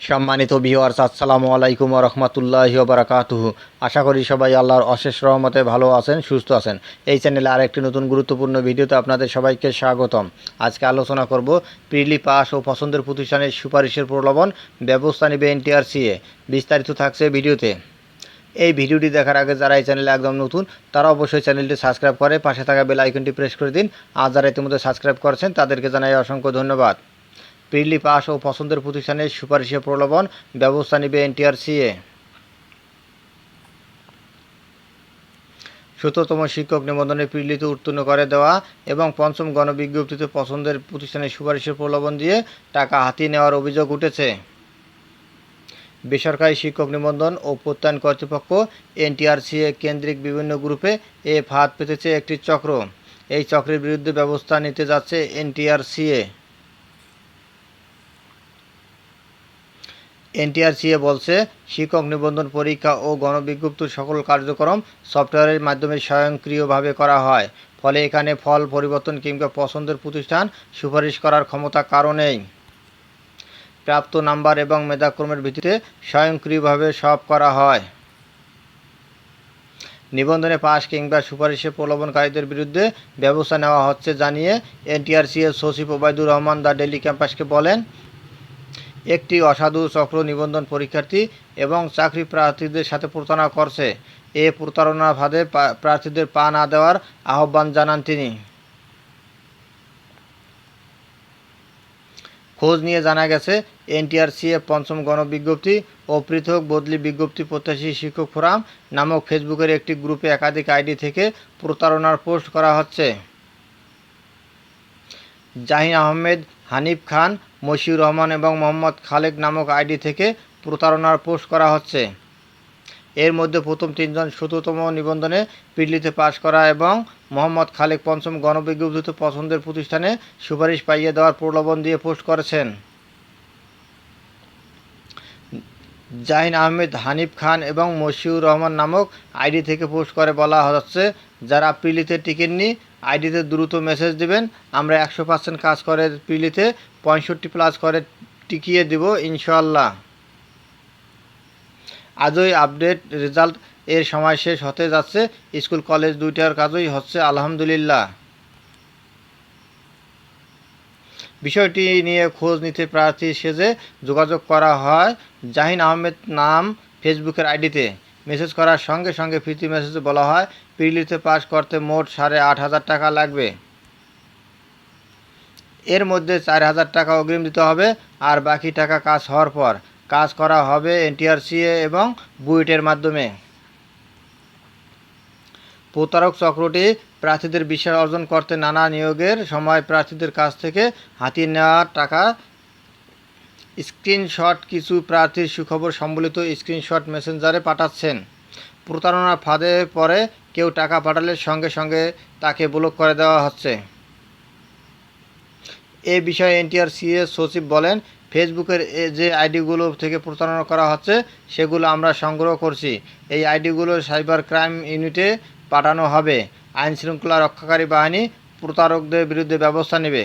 সম্মানিত ভিওয়ার্স আসসালামু আলাইকুম রহমতুল্লাহ বারাকাতুহ। আশা করি সবাই আল্লাহর অশেষ রহমতে ভালো আছেন, সুস্থ আছেন। এই চ্যানেলে আরেকটি নতুন গুরুত্বপূর্ণ ভিডিওতে আপনাদের সবাইকে স্বাগতম। আজকে আলোচনা করব প্রিলি পাস ও পছন্দের প্রতিষ্ঠানের সুপারিশের প্রলোভন, ব্যবস্থা নেবে এনটিআরসিএ বিস্তারিত থাকছে ভিডিওতে। এই ভিডিওটি দেখার আগে যারা এই চ্যানেলে একদম নতুন, তারা অবশ্যই চ্যানেলটি সাবস্ক্রাইব করে পাশে থাকা বেল আইকনটি প্রেস করে দিন। আর যারা ইতিমধ্যে সাবস্ক্রাইব করেছেন, তাদেরকে জানাই অসংখ্য ধন্যবাদ। প্রিলি পাস ও পছন্দের প্রতিষ্ঠানের সুপারিশে প্রলোভন ব্যবস্থা নেবে এনটিআরসিএ। সতেরোতম শিক্ষক নিবন্ধনে প্রিলিতে উত্তীর্ণ করে দেওয়া এবং পঞ্চম গণবিজ্ঞপ্তিতে পছন্দের প্রতিষ্ঠানের সুপারিশের প্রলোভন দিয়ে টাকা হাতিয়ে নেওয়ার অভিযোগ উঠেছে। বেসরকারি শিক্ষক নিবন্ধন ও প্রত্যয়ন কর্তৃপক্ষ এনটিআরসিএ কেন্দ্রিক বিভিন্ন গ্রুপে এ ফাঁদ পেতেছে একটি চক্র। এই চক্রের বিরুদ্ধে ব্যবস্থা নিতে যাচ্ছে এনটিআরসিএ। এনটিআরসিএ বলছে, শিক্ষক নিবন্ধন পরীক্ষা ও গণবিজ্ঞপ্তির সকল কার্যক্রম সফটওয়্যারের মাধ্যমে স্বয়ংক্রিয়ভাবে করা হয়। ফলে এখানে ফল পরিবর্তন কিংবা পছন্দের প্রতিষ্ঠান সুপারিশ করার ক্ষমতা কারণেই প্রাপ্ত নাম্বার এবং মেধাক্রমের ভিত্তিতে স্বয়ংক্রিয়ভাবে সব করা হয়। নিবন্ধনে পাশ কিংবা সুপারিশে প্রলোভনকারীদের বিরুদ্ধে ব্যবস্থা নেওয়া হচ্ছে জানিয়ে এনটিআরসিএর সচিব ওবায়দুর রহমান দ্য ডেলি ক্যাম্পাসকে বলেন একটি অসাধু চক্র নিবন্ধন পরীক্ষার্থী এবং চাকরি প্রার্থীদের সাথে প্রতারণা করছে। এ প্রতারণা ফাঁদে প্রার্থীদের পা না দেওয়ার আহ্বান জানান তিনি। খোঁজ নিয়ে জানা গেছে, এনটিআরসিএ পঞ্চম গণবিজ্ঞপ্তি ও পৃথক বদলি বিজ্ঞপ্তি প্রত্যাশী শিক্ষক ফোরাম নামক ফেসবুকের একটি গ্রুপে একাধিক আইডি থেকে প্রতারণার পোস্ট করা হচ্ছে। জাহিন আহমেদ, হানিফ খান মশিউর রহমান এবং মোহাম্মদ খালেক নামক আইডি থেকে প্রতারণার পোস্ট করা হচ্ছে। এর মধ্যে প্রথম তিনজন শততম নিবন্ধনে পিডলিতে পাশ করা এবং মোহাম্মদ খালেক পঞ্চম গণবিজ্ঞপ্তিতে পছন্দের প্রতিষ্ঠানে সুপারিশ পাইয়ে দেওয়ার প্রলোভন দিয়ে পোস্ট করেছেন। জাহিন আহমেদ, হানিফ খান এবং মশিউর রহমান নামক আইডি থেকে পোস্ট করে বলা হচ্ছে, যারা পিলিতে টিকেননি আইডিতে দ্রুত মেসেজ দিবেন। আমরা একশো পার্সেন্ট কাজ করে পিলিতে পঁয়ষট্টি প্লাস করে টিকিয়ে দেব ইনশাল্লাহ আজই আপডেট রেজাল্ট এর সময় শেষ হতে যাচ্ছে। স্কুল, কলেজ দুইটার কাজই হচ্ছে, আলহামদুলিল্লাহ। বিষয়টি নিয়ে খোঁজ নিতে প্রার্থী সেজে যোগাযোগ করা হয়। জাহিন আহমেদ নাম ফেসবুকের আইডিতে। মেসেজ করার সঙ্গে সঙ্গে প্রীতি মেসেজে বলা হয় পিলিতে পাস করতে মোট সাড়ে আট হাজার টাকা লাগবে। এর মধ্যে চার হাজার টাকা অগ্রিম দিতে হবে, আর বাকি টাকা কাজ হওয়ার পর কাজ করা হবে এনটিআরসিএ এবং বুয়েটের মাধ্যমে। প্রতারক চক্রটি প্রার্থীদের বিশ্বাস অর্জন করতে নানা নিয়োগের সময় প্রার্থীদের কাছ থেকে হাতিয়ে নেওয়া টাকা স্ক্রিনশট কিছু প্রার্থীর সুখবর সম্বলিত স্ক্রিনশট মেসেঞ্জারে পাঠাচ্ছেন। প্রতারণার ফাঁদে পরে কেউ টাকা পাঠালে সঙ্গে সঙ্গে তাকে ব্লক করে দেওয়া হচ্ছে। এ বিষয়ে এনটিআরসিএ সচিব বলেন, ফেসবুকের যে আইডিগুলো থেকে প্রতারণা করা হচ্ছে, সেগুলো আমরা সংগ্রহ করছি। এই আইডিগুলো সাইবার ক্রাইম ইউনিটে পাঠানো হবে। আইন শৃঙ্খলা রক্ষাকারী বাহিনী প্রতারকদের বিরুদ্ধে ব্যবস্থা নেবে।